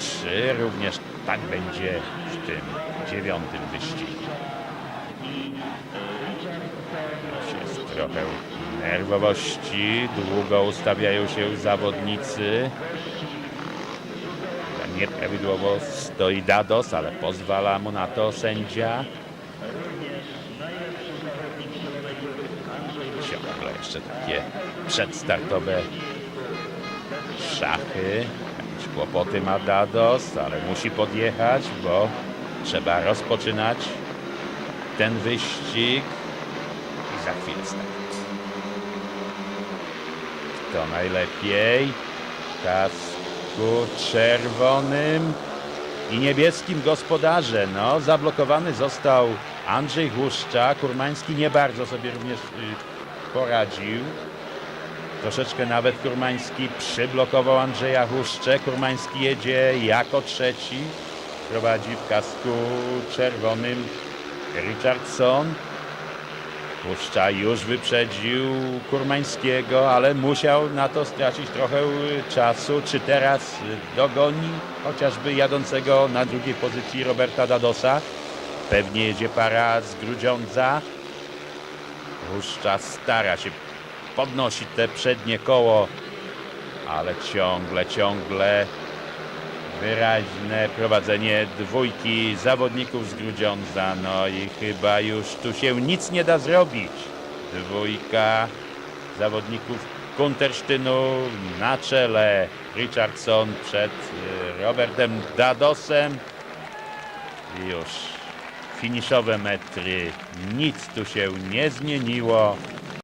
czy również tak będzie w tym dziewiątym wyścigu. Jest trochę nerwowości, długo ustawiają się zawodnicy. Nieprawidłowo stoi Dados, ale pozwala mu na to sędzia. Ciągle jeszcze takie przedstartowe szachy. Kłopoty ma Dados, ale musi podjechać, bo trzeba rozpoczynać ten wyścig. I za chwilę start. Kto najlepiej? Kasku czerwonym i niebieskim gospodarze. No, zablokowany został Andrzej Huszcza. Kurmański nie bardzo sobie również y, poradził. Troszeczkę nawet Kurmański przyblokował Andrzeja Huszczę. Kurmański jedzie jako trzeci. Prowadzi w kasku czerwonym Richardson. Puszcza już wyprzedził Kurmańskiego, ale musiał na to stracić trochę czasu. Czy teraz dogoni chociażby jadącego na drugiej pozycji Roberta Dadosa? Pewnie jedzie para z Grudziądza. Puszcza stara się podnosić te przednie koło, ale ciągle, ciągle wyraźne prowadzenie dwójki zawodników z Grudziądza. No i chyba już tu się nic nie da zrobić. Dwójka zawodników Kuntersztynu na czele. Richardson przed y, Robertem Dadosem. Już finiszowe metry. Nic tu się nie zmieniło.